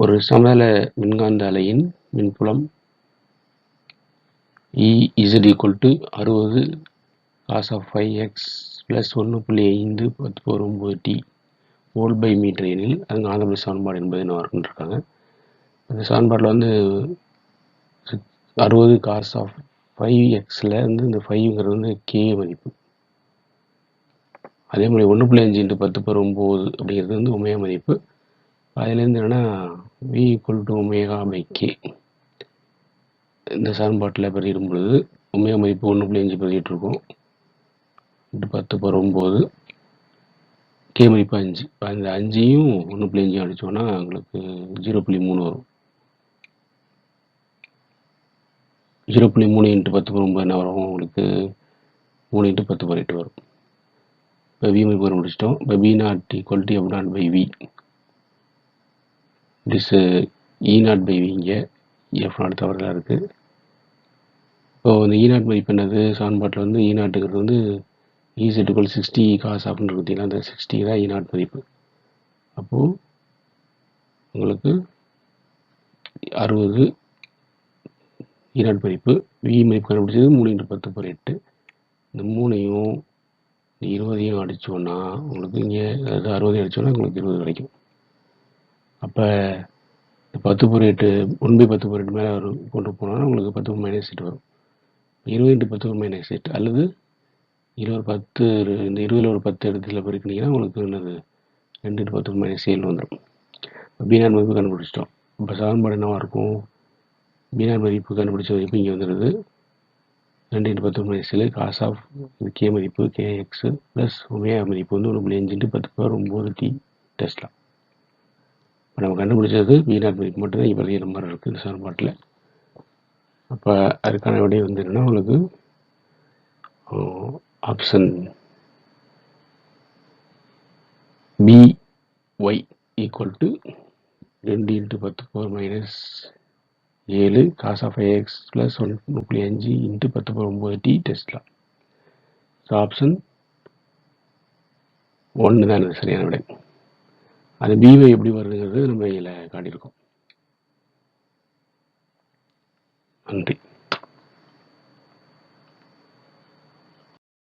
ஒரு சமதள மின்காந்த அலையின் மின்புலம் E z equal அறுபது cos of five x plus ஒன்று புள்ளி ஐந்து பத்து பவர் ஒம்பது டி வோல் பை மீட்டர் எனில் அது காந்தப்புல சமன்பாடு என்பது என்ன இருக்காங்க அந்த சமன்பாட்டில் வந்து அறுபது காஸ் ஆஃப் ஃபைவ் எக்ஸில் வந்து இந்த ஃபைவ்ங்கிறது வந்து கே மதிப்பு. அதே மாதிரி ஒன்று புள்ளி அஞ்சு இன்ட்டு பத்து பர் ஒம்பது அப்படிங்கிறது வந்து உமையா மதிப்பு. அதுலேருந்து என்னென்னா V equal to omega by K இந்த சமன்பாட்டில் பெருகிடும் பொழுது ஒமேகா மதிப்பு ஒன்று புள்ளி அஞ்சு பெருகிட்டு இருக்கும் பத்து பர் ஒம்பது கே மதிப்பு அஞ்சு. அந்த அஞ்சையும் ஒன்று புள்ளி அஞ்சையும் அடித்தோன்னா உங்களுக்கு ஜீரோ புள்ளி மூணு வரும். ஜீரோ புள்ளி மூணு இன்ட்டு பத்து பர் ஒம்பது என்ன வரும்? உங்களுக்கு மூணு இன்ட்டு பத்து பர் எட்டு வரும். இப்போ வி மதிப்பு முடிச்சிட்டோம் இப்போ V not equal to F not by V this E not by V இங்கே எஃப் நாட் தவறுதலாக இருக்குது இப்போ இந்த இ நாட் மதிப்பு என்னது? சமன்பாட்டில் வந்து இ நாட்டுங்கிறது வந்து இசெட் ஈக்குவல் சிக்ஸ்டி காஸ் அப்படின்னு பார்த்தீங்கன்னா அந்த சிக்ஸ்டி தான் இ நாட் மதிப்பு. அப்போது உங்களுக்கு அறுபது இ நாட் மதிப்பு. வி மதிப்பு கண்டுபிடிச்சது மூணு இன்று பத்து பர் எட்டு. இந்த மூணையும் இருபதையும் அடித்தோன்னா உங்களுக்கு இங்கே அதாவது அறுபதையும் அடித்தோன்னா உங்களுக்கு இருபது கிடைக்கும். அப்போ இந்த பத்து பர் எட்டு ஒன் பை பத்து பர் எட்டு மேலே வரும் கொண்டு போனோம்னா உங்களுக்கு பத்து மைனஸ் எட்டு வரும். இருபது இன்ட்டு பத்து மைனஸ் எட்டு அல்லது இருபது பத்து இந்த இருபதில் ஒரு பத்து இடத்துல பெருக்கினீங்கன்னா உங்களுக்கு என்னது? ரெண்டு இன்ட்டு பத்து மைனஸ் ஏழு வந்துடும் பீனார் மதிப்பு கண்டுபிடிச்சிட்டோம். இப்போ சமன்பாடு என்னவாக இருக்கும்? பீனார் மதிப்பு கண்டுபிடிச்ச மதிப்பு இங்கே வந்துடுது ரெண்டு இன்ட்டு பத்து மைனஸ் ஏழு காஸ் ஆஃப் கே மதிப்பு கே எக்ஸு ப்ளஸ் ஒமேகா மதிப்பு வந்து ஒன்று புள்ளி அஞ்சு இன்ட்டு பத்து பேர் ஒம்பது டி டெஸ்ட்லாம் இப்போ நம்ம கண்டுபிடிச்சது பீனார் மதிப்பு மட்டும்தான். இப்போ எழுதிய நம்பர் இருக்குது இந்த சமன்பாட்டில்? அப்போ அதுக்கான விடை வந்து என்னென்னா உங்களுக்கு option B Y equal to ரெண்டு இன்ட்டு பத்து பவர் மைனஸ் ஏழு cos of x plus one முப்பத்தி அஞ்சு இன்ட்டு பத்து பவர் ஒம்பது டி டெஸ்ட்லாம் ஸோ ஆப்ஷன் ஒன்று தான் சரியான விடை. அது பிவை எப்படி வருதுங்கிறது நம்ம இதில் காட்டியிருக்கோம். நன்றி.